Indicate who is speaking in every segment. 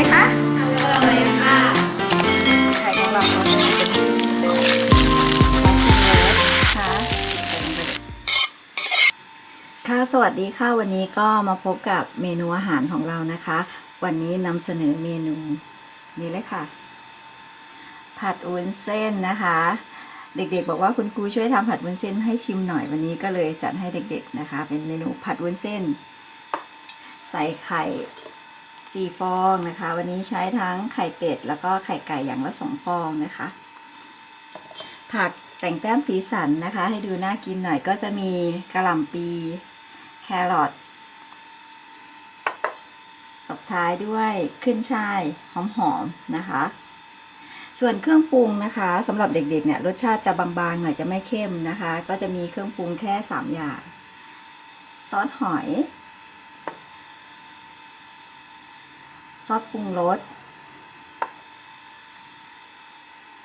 Speaker 1: ไหมคะ
Speaker 2: อร่อยค่ะ
Speaker 1: ไข่ของเราเขาจะเป็นค่ะค่ะ สวัสดีค่ะ วันนี้ก็มาพบกับเมนูอาหารของเรานะคะ วันนี้นำเสนอเมนูนี้เลยค่ะ ผัดวุ้นเส้นนะคะ เด็กๆ บอกว่าคุณครูช่วยทำผัดวุ้นเส้นให้ชิมหน่อยวันนี้ก็เลยจัดให้เด็กๆนะคะ เป็นเมนูผัดวุ้นเส้น ใส่ไข่ สี่ฟองนะคะ วันนี้ใช้ทั้งไข่เป็ดแล้วก็ไข่ไก่อย่างละสองฟองนะคะ ผักแต่งแต้มสีสันนะคะ ให้ดูน่ากินหน่อยก็จะมีกระหล่ำปีแครอทตบท้ายด้วยขึ้นช่ายหอมๆนะคะ ส่วนเครื่องปรุงนะคะสำหรับเด็กๆเนี่ยรสชาติจะบางๆหน่อยจะไม่เข้มนะคะ ก็จะมีเครื่องปรุงแค่ 3 อย่าง ซอสหอย ซอสปรุงรส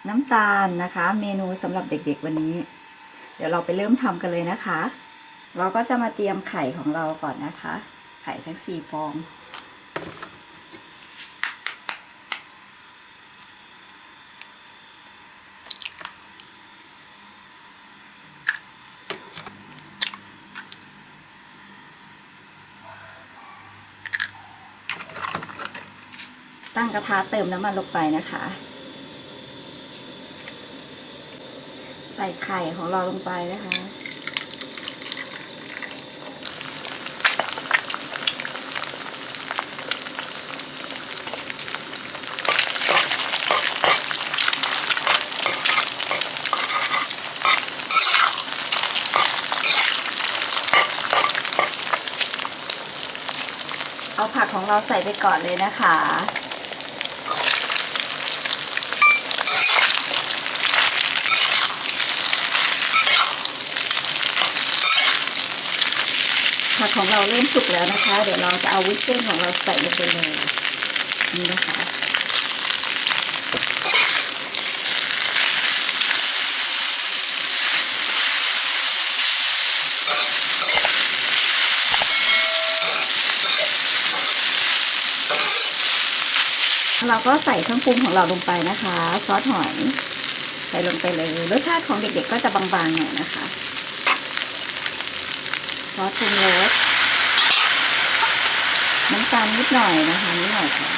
Speaker 1: น้ำตาลนะคะ เมนูสำหรับเด็กๆวันนี้ เดี๋ยวเราไปเริ่มทำกันเลยนะคะ เราก็จะมาเตรียมไข่ของเราก่อนนะคะ ไข่ทั้งสี่ฟอง ตั้งกระทะเติมน้ำมันลงไปนะคะ ใส่ไข่ของเราลงไปนะคะ เอาผักของเราใส่ไปก่อนเลยนะคะ ของเราเริ่มสุกแล้วนะคะ เดี๋ยวเราจะเอาวุ้นเส้นของเราใส่ลงไปเลยนี่นะคะเราก็ใส่เครื่องปรุงของเราลงไปนะคะ ซอสหอย ใส่ลงไปเลยรสชาติของเด็กๆก็จะบางๆหน่อยนะคะซอสปรุงรส น้ำตาลนิดหน่อยนะคะนิดหน่อยค่ะ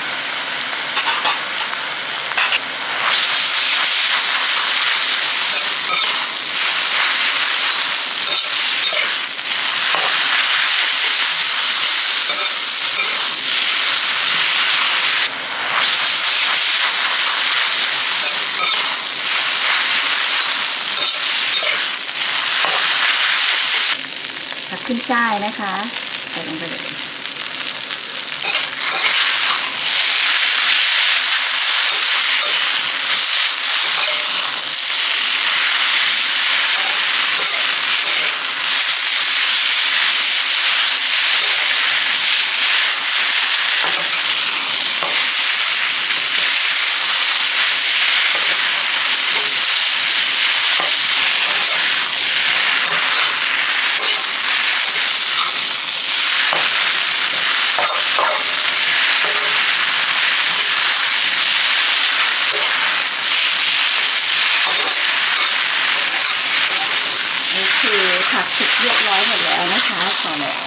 Speaker 1: ผักขึ้นช่ายนะคะใส่ลงไปเลยนี่ คือผักสุกเรียบร้อยหมดแล้วนะคะพอแล้ว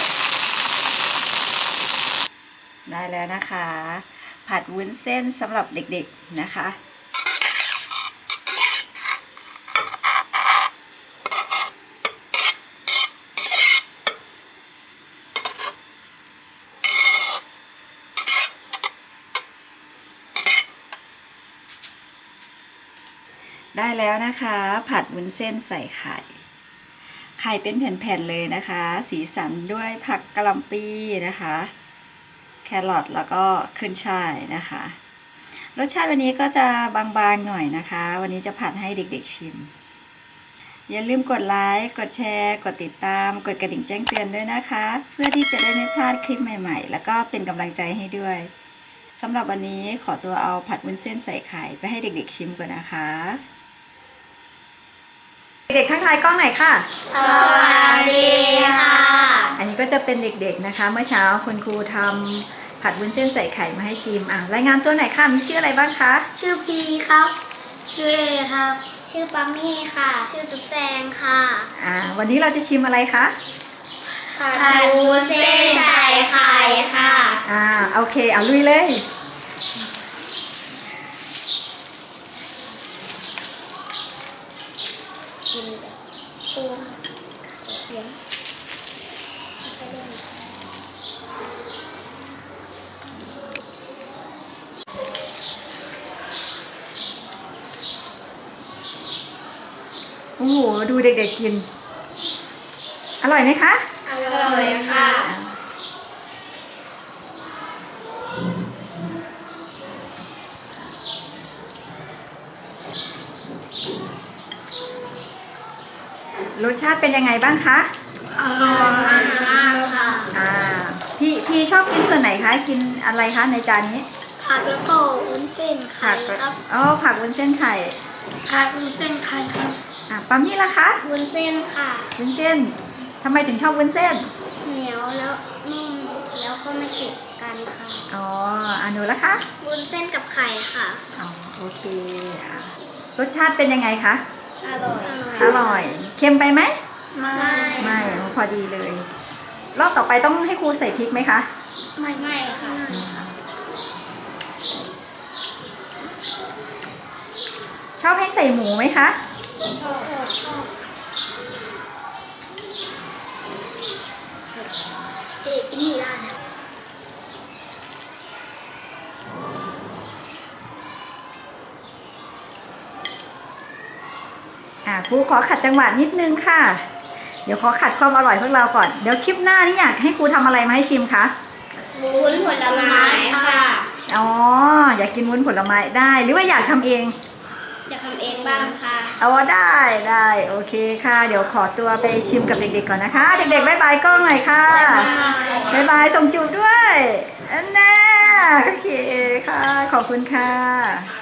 Speaker 1: ได้แล้วนะคะ ผัดวุ้นเส้นสำหรับเด็กๆนะคะ ได้แล้วนะคะ ผัดวุ้นเส้นใส่ไข่ ไข่เป็นแผ่นๆเลยนะคะ สีสันด้วยผักกะหล่ำปีนะคะ แครอทแล้วก็ขึ้นช่ายนะคะ รสชาติวันนี้ก็จะบางๆหน่อยนะคะ วันนี้จะผัดให้เด็กๆชิม อย่าลืมกดไลค์ กดแชร์ กดติดตาม กดกระดิ่งแจ้งเตือนด้วยนะคะ เพื่อที่จะได้ไม่พลาดคลิปใหม่ๆ แล้วก็เป็นกำลังใจให้ด้วยสำหรับวันนี้ขอตัวเอาผัดวุ้นเส้นใส่ไข่ไปให้เด็กๆชิมก่อนนะคะ เด็กๆ ทักทายกล้องหน่อยค่ะ
Speaker 2: สวัสดีค่ะ
Speaker 1: อันนี้ก็จะเป็นเด็กๆ นะคะ เมื่อเช้าคุณครูทำ
Speaker 3: ผัดวุ้นเส้นใส่ไข่มาให้ชิม อะ รายงานตัวไหนอยค่ะ มีชื่ออะไรบ้างคะ
Speaker 2: ชื่อพีครับ ชื่อเอครับ ชื่อปัมมี่ค่ะ ชื่อจุ๊บแจงค่ะ
Speaker 3: อ่า วันนี้เราจะชิมอะไรคะ
Speaker 2: ผัดวุ้นเส้นใส่ไข่ค่ะ
Speaker 3: อ่า โอเค เอาลุยเลย
Speaker 2: กินแบบตัวเลี้ยง
Speaker 3: โอ้โห ดูเด็กๆกิน อร่อยไหมคะ
Speaker 2: อร่อยค่ะ
Speaker 3: รสชาติเป็นยังไงบ้างคะ
Speaker 2: อร่อยมากค่ะ
Speaker 3: อ่า พี่พี่ชอบกินส่วนไหนคะ กินอะไรคะในจานนี้
Speaker 2: ผัดแล้วก็วุ้นเส้นไข่ครับ
Speaker 3: อ๋อ ผักวุ้นเส้นไข่
Speaker 2: ผัดวุ้นเส้นไข่ครับ
Speaker 3: อะปั๊มนี่ละคะ
Speaker 2: วุ้นเส้นค่ะ
Speaker 3: วุ้นเส้นทำไมถึงชอบวุ้นเส้น
Speaker 2: เหนียวแล้วนุ่มแล้วก็ไม่ติดกันค่ะ
Speaker 3: อ๋ออันนูละคะ
Speaker 2: วุ้นเส้นกับไข่ค่ะ
Speaker 3: อ๋อโอเคอะรสชาติเป็นยังไงคะ
Speaker 2: อร่อย
Speaker 3: อร่อย เค็มไปไหม
Speaker 2: ไม่
Speaker 3: ไม่พอดีเลย รอบต่อไปต้องให้ครูใส่พริกไหมคะ
Speaker 2: ไม่ไม่ค่ะ
Speaker 3: ชอบให้ใส่หมูไหมคะ
Speaker 2: เด็กนี่ได้นะ
Speaker 3: อ่าครูขอขัดจังหวะนิดนึงค่ะ เดี๋ยวขอขัดความอร่อยพวกเราก่อน เดี๋ยวคลิปหน้านี่อยากให้ครูทำอะไรมาให้ชิมคะ
Speaker 2: วุ้นผลไม้ค่ะ
Speaker 3: อ๋อ อยากกินวุ้นผลไม้ได้ หรือว่าอยากทำเอง
Speaker 2: จะทำเองบ้างค่ะ
Speaker 3: เอาได้ได้โอเคค่ะ เดี๋ยวขอตัวไปชิมกับเด็กๆก่อนนะคะ เด็กๆบายบายกล้องหน่อยค่ะบายบายส่งจูบด้วยอันน่าโอเคค่ะ ขอบคุณค่ะ